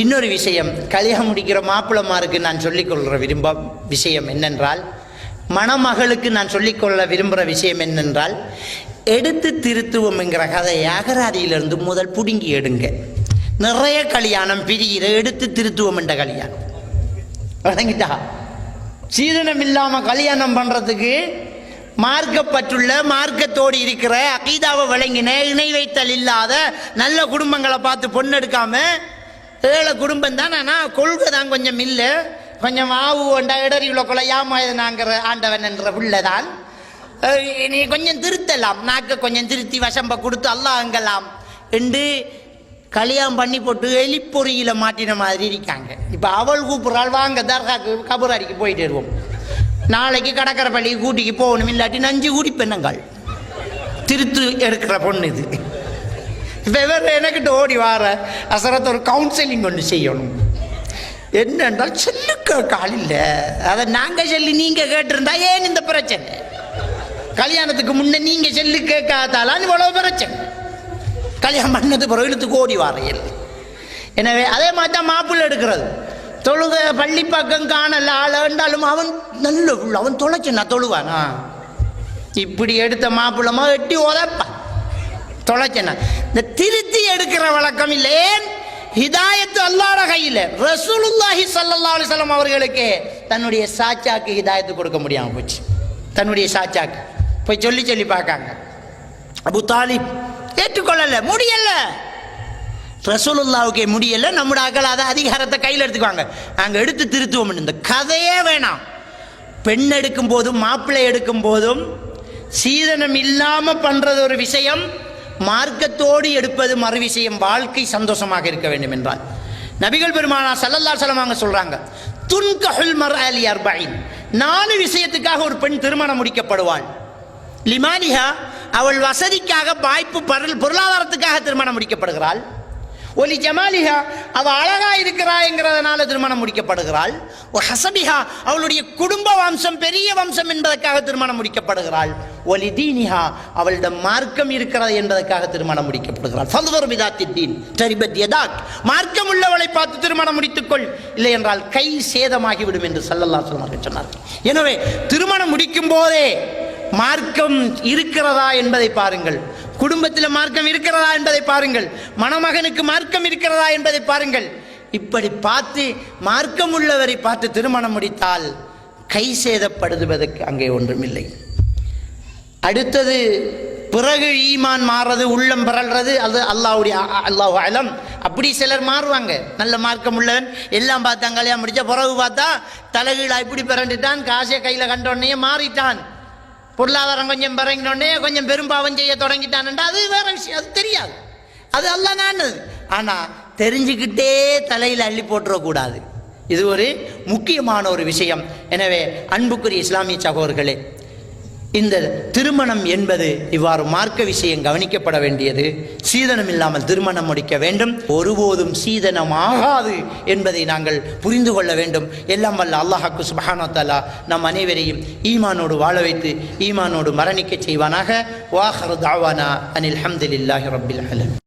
இன்னொரு விஷயம் கல்யாணம் முடிக்கிற மாப்பிள்ளமாருக்கு நான் சொல்லிக்கொள்கிற விரும்ப விஷயம் என்னென்றால் மணமகளுக்கு நான் சொல்லிக்கொள்ள விரும்புகிற விஷயம் என்னென்றால் எடுத்து திருத்துவம் என்கிற கதையை அகராதியிலிருந்து முதல் புடுங்கி எடுங்க. நிறைய கல்யாணம் பிரிகிற எடுத்து திருத்துவம் என்ற கல்யாணம். வழங்கிட்டா சீதனம் இல்லாமல் கல்யாணம் பண்ணுறதுக்கு மார்க்கப்பற்றுள்ள மார்க்கத்தோடு இருக்கிற அகீதாவை விளங்கின இணை வைத்தல் இல்லாத நல்ல குடும்பங்களை பார்த்து பொண்ணெடுக்காமல் ஏழை குடும்பம் தான். ஆனால் கொள்கை தான் கொஞ்சம் இல்லை. கொஞ்சம் மாவு ஒண்டா இடறிவுல கொலை கொலையாமாங்கிற ஆண்டவன் என்ற பிள்ளை தான் நீ கொஞ்சம் திருத்தலாம். நாக்க கொஞ்சம் திருத்தி வசம்ப கொடுத்து அல்லாஹங்கலாம் என்று கல்யாணம் பண்ணி போட்டு எலிப்பொறியில் மாட்டின மாதிரி இருக்காங்க. இப்போ அவள் கூப்பிட்றாள் வாங்க தர்காக்கு கபுராரிக்கு போயிட்டு வருவோம். நாளைக்கு கடற்கரை பள்ளிக்கு கூட்டிக்கு போகணும். இல்லாட்டி நஞ்சு கூடி பெண்ணுங்கள். திருத்து எடுக்கிற பொண்ணு இது. வெவ்வேறு எனக்கிட்ட ஓடி வார. அசரத்தை ஒரு கவுன்சிலிங் ஒன்று செய்யணும். என்னென்றால் சொல்லுக்க இல்லை. அதை நாங்கள் சொல்லி நீங்கள் கேட்டிருந்தா ஏன் இந்த பிரச்சனை? கல்யாணத்துக்கு முன்னே நீங்கள் செல்லு கேட்காதாலான்னு இவ்வளோ பிரச்சனை. கல்யாணம் பண்ணது பிறகு இழுத்துக்கு ஓடி வாரையில் எனவே அதே மாதிரி தான் மாப்பிள்ளை எடுக்கிறது. தொழுக பள்ளி பக்கம் காணல ஆளாண்டாலும் அவன் நல்ல புள்ள, அவன் தொலைச்சுனா தொழுவானா? இப்படி எடுத்த மாப்பிள்ளமா எட்டி உதப்பான். தொலைச்சனா இந்த திருத்தி எடுக்கிற வழக்கம் இல்லை ஹிதாயத்து அல்லாஹ் கையில். ரசூலுல்லாஹி சல்லா அலைஹி அவர்களுக்கு தன்னுடைய சாச்சாக்கு ஹிதாயத்து கொடுக்க முடியாமல் போச்சு. தன்னுடைய சாச்சாக்கு போய் சொல்லி சொல்லி பார்க்காங்க. அபு தாலிப் ஏற்றுக்கொள்ளலை முடியலை. ரசூலுல்லாவுக்கே முடியல நம்முடைய அகல அதை அதிகாரத்தை கையில் எடுத்துக்குவாங்க. நாங்கள் எடுத்து திருத்துவோம். இந்த கதையே வேணாம். பெண் எடுக்கும் போதும் மாப்பிள்ளை எடுக்கும் போதும் சீதனம் இல்லாமல் பண்ணுறது ஒரு விஷயம். மார்க்கத்தோடு எடுப்பது மறு விஷயம். வாழ்க்கை சந்தோஷமாக இருக்க வேண்டும் என்றால். நபிகள் பெருமானா சல்லல்லா சலமாங்க சொல்றாங்க. துன்கஹுல் மர் அலி அர்பாயின் நாலு விஷயத்துக்காக ஒரு பெண் திருமணம் முடிக்கப்படுவாள். லிமானிஹா அவள் வசதிக்காக வாய்ப்பு பரல் பொருளாதாரத்துக்காக திருமணம் முடிக்கப்படுகிறாள். ஒலி ஜமாலிஹா அவள் அழகா இருக்கிறாய்ங்கிறதுனால திருமணம் முடிக்கப்படுகிறாள். ஒ ஹசபிஹா அவளுடைய குடும்ப வம்சம் பெரிய வம்சம் என்பதற்காக திருமணம் முடிக்கப்படுகிறாள். ஒலி தீனிஹா அவளிடம் மார்க்கம் இருக்கிறது என்பதற்காக திருமணம் முடிக்கப்படுகிறாள். ஃபல்வர் விதாத்தின் தரிபத் யதாக். மார்க்கம் உள்ளவளை பார்த்து திருமணம் முடித்துக்கொள். இல்லை என்றால் கை சேதமாகிவிடும் என்று சல்லல்லா சொல்லுவார்கள் சொன்னார் எனவே திருமணம் முடிக்கும் போதே மார்க்கம் இருக்கிறதா என்பதை பாருங்கள். குடும்பத்தில் மார்க்கம் இருக்கிறதா என்பதை பாருங்கள். மணமகனுக்கு மார்க்கம் இருக்கிறதா என்பதை பாருங்கள். இப்படி பார்த்து மார்க்கம் உள்ளவரை பார்த்து திருமணம் முடித்தால் கை சேதப்படுவதற்கு அங்கே ஒன்றுமில்லை. அடுத்தது பிறகு ஈமான் மாறுறது உள்ளம் பிறல்றது அது அல்லாவுடைய அல்லாஹ் அலம். அப்படி சிலர் மாறுவாங்க. நல்ல மார்க்கம் உள்ளவன் எல்லாம் பார்த்தாங்க கல்யாணம் முடிச்ச பிறகு பார்த்தா தலைகீழா இப்படி பிறண்டுட்டான் காசை கையில் கண்டோடனே மாறிட்டான். பொருளாதாரம் கொஞ்சம் பிறங்கினோடனே கொஞ்சம் பெரும்பாவம் செய்ய தொடங்கிட்டான்டா அது வேற விஷயம் அது தெரியாது. அது அல்ல நானது ஆனால் தெரிஞ்சுக்கிட்டே தலையில் அள்ளி போட்டுறக்கூடாது. இது ஒரு முக்கியமான ஒரு விஷயம். எனவே அன்புக்குரிய இஸ்லாமிய சகோதர்களே இந்த திருமணம் என்பது இவ்வாறு மார்க்க விஷயம் கவனிக்கப்பட வேண்டியது. சீதனம் இல்லாமல் திருமணம் முடிக்க வேண்டும். ஒருபோதும் சீதனம் ஆகாது என்பதை நாங்கள் புரிந்து கொள்ள வேண்டும். எல்லாம் வல்ல அல்லாஹாக்கு சுபஹானோ தாலா நம் அனைவரையும் ஈமானோடு வாழ வைத்து ஈமானோடு மரணிக்க செய்வானாக. வாஹர் தாவானா அனில் ஹம்துலில்லாஹி ரப்பில் அலம்.